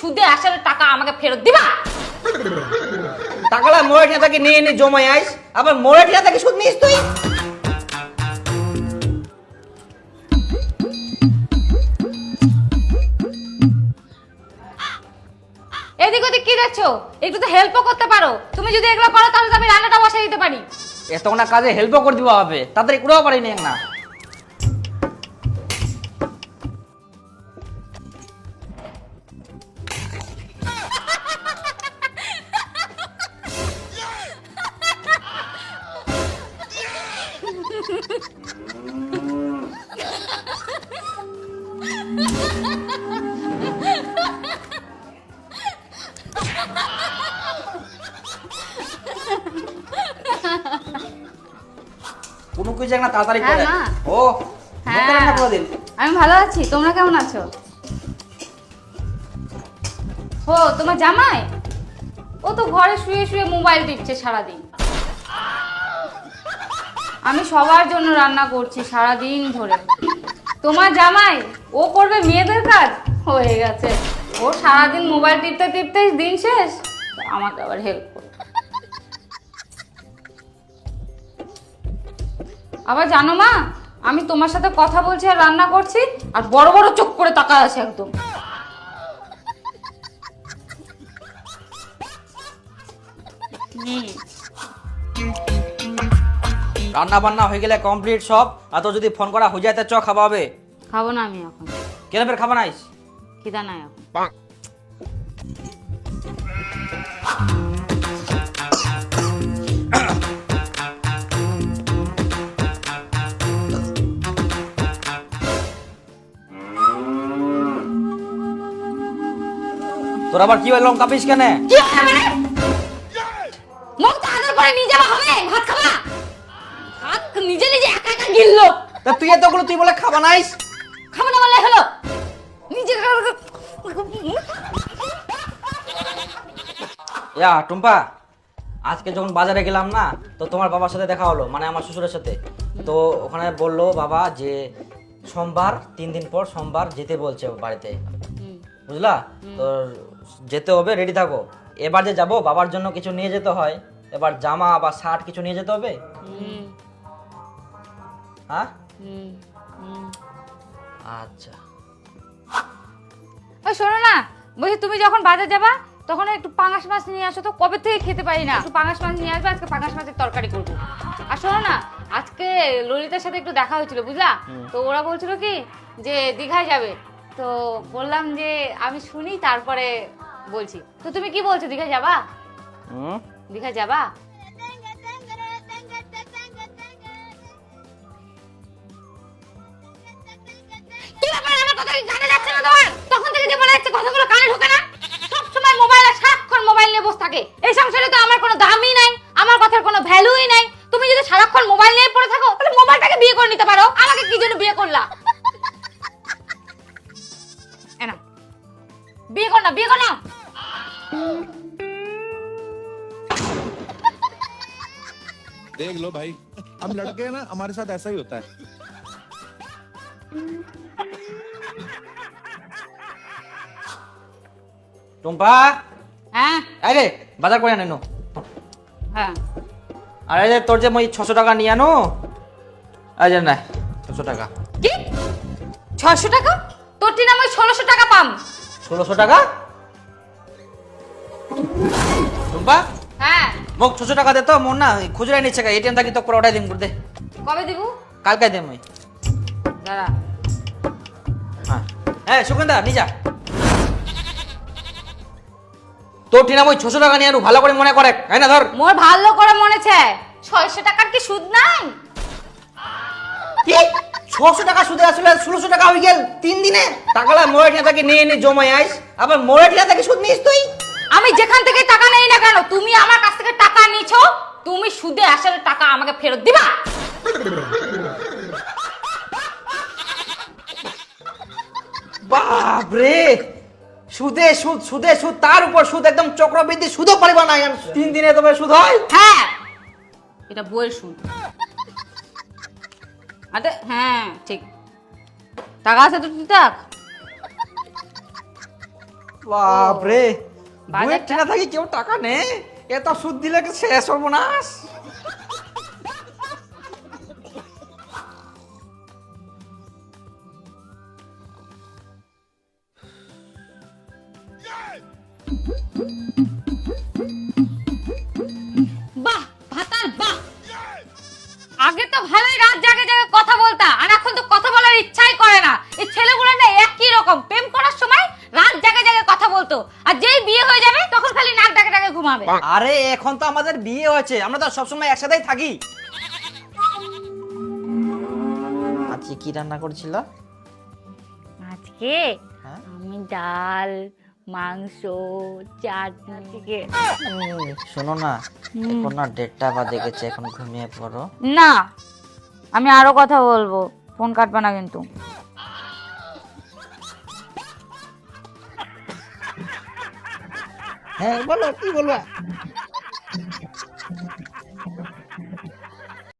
সুদে আসলে টাকা আমাকে ফেরত দিবা? টাকালা মোড়ে ঠিয়া থেকে নিয়ে নিয়ে জমাই আইস আবার মোড়ে ঠিয়া থেকে সুদ নিস তুই? এদিক ওদিক কি দেখছ? একটু তো হেল্পও করতে পারো। তুমি যদি এগুলো করো তাহলে তো আমি রান্নাটা বসাই দিতে পারি। এত না কাজে হেল্পও করে দিবা হবে। তাড়াতাড়ি কুড়াও পারি না না কোনো কিছু না তাড়াতাড়ি হ্যাঁ, করে। মা। ও মুখে রান্না করে দিন আমি ভালো আছি তোমরা কেমন আছো? ও তোমার জামাই? ও তো ঘরে শুয়ে শুয়ে মোবাইল টিপছে সারাদিন। আমি সবার জন্য রান্না করছি সারাদিন ধরে। তোমার জামাই ও করবে মেয়েদের কাজ? হয়ে গেছে। ও সারাদিন মোবাইল টিপতে টিপতেই দিন শেষ। আমাকে আবার হেল্প আবার জানো মা আমি তোমার সাথে কথা বলছি আর রান্না করছি আর বড় বড় চোখ করে তাকায় আছে একদম। রান্না বান্না হয়ে গেলে কমপ্লিট সব আর তো যদি ফোন করা হয়ে যায় তা চ খাওয়া হবে খাব না আমি এখন। কেন ফের খাবা নাইস খিদা নাই এখন। তোর আবার কি হলো লঙ্কা পিস কেন? কি হবে রে? মুখ তো আদর করে নিয়ে যাওয়া হবে ভাত খাবা? ভাত নিজে নিজে একা একা গিললো। তা তুই এতগুলো তুই বলে খাবা নাইস? খাব না বলে হলো। নিজে ইয়া টুম্পা আজকে যখন বাজারে গেলাম না তো তোমার বাবার সাথে দেখা হলো মানে আমার শ্বশুরের সাথে। তো ওখানে বলল বাবা যে সোমবার তিন দিন পর সোমবার যেতে বলছে বাড়িতে। বুঝলা? তো যেতে হবে রেডি থাকো। এবার যে যাব বাবার জন্য কিছু নিয়ে যেতে হয়। এবার জামা বা শার্ট কিছু নিয়ে যেতে হবে? হ্যাঁ? আচ্ছা। ওই শোনো না বলছি তুমি যখন বাজার যাবা তখন একটু পাঙাশ মাছ নিয়ে আসো তো কবে থেকে খেতে পারি না? একটু পাঙাশ মাছ নিয়ে আসবে আজকে পাঙাশ মাছের তরকারি করব। আর শোনো না আজকে ললিতার সাথে একটু দেখা হয়েছিল বুঝলা? তো ওরা বলছিল কি যে দীঘায় যাবে। তো বললাম যে আমি শুনি তারপরে বলছি। তো তুমি কি বলছো? দীঘায় যাবা? হুম? দীঘায় যাবা? কি ব্যাপার? আমার কথা কি কানে যাচ্ছে না তোমার? তখন থেকে যে বলে যাচ্ছে কথাগুলো কানে ঢোকে না। সব সময় মোবাইল আর সারাক্ষণ মোবাইল নিয়ে বসে থাকে। এই সংসারে তো আমার কোনো দামই নাই আমার কথার কোনো ভ্যালুই নাই। তুমি যদি সারাক্ষণ মোবাইল নিয়ে পড়ে থাকো তাহলে মোবাইলটাকে বিয়ে করে নিতে পারো। আমাকে কি জন্য বিয়ে করলা? বিয়ে কর না বিয়ে কর না। देख लो भाई हम लड़के हैं ना हमारे साथ ऐसा ही होता है টুম্পা হ্যাঁ আরে বাজার করে আনো হ্যাঁ আর এই যে তোর যে মই ছশো টাকা নিয়ে আনো এই যে না ছশো টাকা কি ছশো টাকা তোর টিন আমি ষোলোশো টাকা পাম ষোলোশো টাকা টুম্পা হ্যাঁ। মোক ছশো টাকা দে তো মোর না খুচরাই নিচ্ছে এটিএম থাকি তো করে দে। কবে দিব? কালকে দাঁড়া। হ্যাঁ। হ্যাঁ সুগন্ধা নিয়ে যা। তোর টিনা মই ছশো টাকা নিয়ে ভালো করে মনে করে তাই না ধর? মোর ভালো করে মনেছে ছয়শো টাকার কি সুদ নাই? কি? ছশো টাকা সুদে আসলে ষোলোশো টাকা হয়ে গেল তিন দিনে? টাকালা মোড়ে থেকে নিয়ে নিয়ে জমাই আইস। আবার মোড়ে থেকে সুদ নিস তুই? আমি যেখান থেকে টাকা নেই না কেন তুমি আমার কাছ থেকে টাকা নিছো তুমি সুদে আসলে টাকা আমাকে ফেরত দিবা। বাপরে! সুদে সুদ সুদে সুদ তার উপর সুদ একদম চক্রবৃদ্ধি সুদও পারিবা না তিন দিনে তোমার সুদ হয়। হ্যাঁ এটা বইয়ের সুদ। আরে হ্যাঁ ঠিক। টাকা আছে তো তুই থাক বাপরে! বইয়ের থাকি কেউ টাকা নেই এত সুদ দিলে শেষ সর্বনাশ? বাহ ভাতার বাহ। আগে তো ভালোই রাত জাগে জাগে কথা বলতা আর এখন তো কথা বলার ইচ্ছাই করে না। এই ছেলেগুলো না একই রকম বলতো আর যেই বিয়ে হয়ে যাবে তখন খালি নাক ডাকে ডাকে ঘুমাবে। আরে এখন তো আমাদের বিয়ে হয়েছে। আমরা তো সবসময় একসাথেই থাকি। আজকে কি রান্না করছিল? আজকে হ্যাঁ? আমি ডাল মাংস চাটনি। থেকে শোনো না এখন না দেড়টা বাজে গেছে এখন ঘুমিয়ে পড়ো। না আমি আরও কথা বলব। ফোন কাটবে না কিন্তু। হ্যাঁ বলো কি বলবা?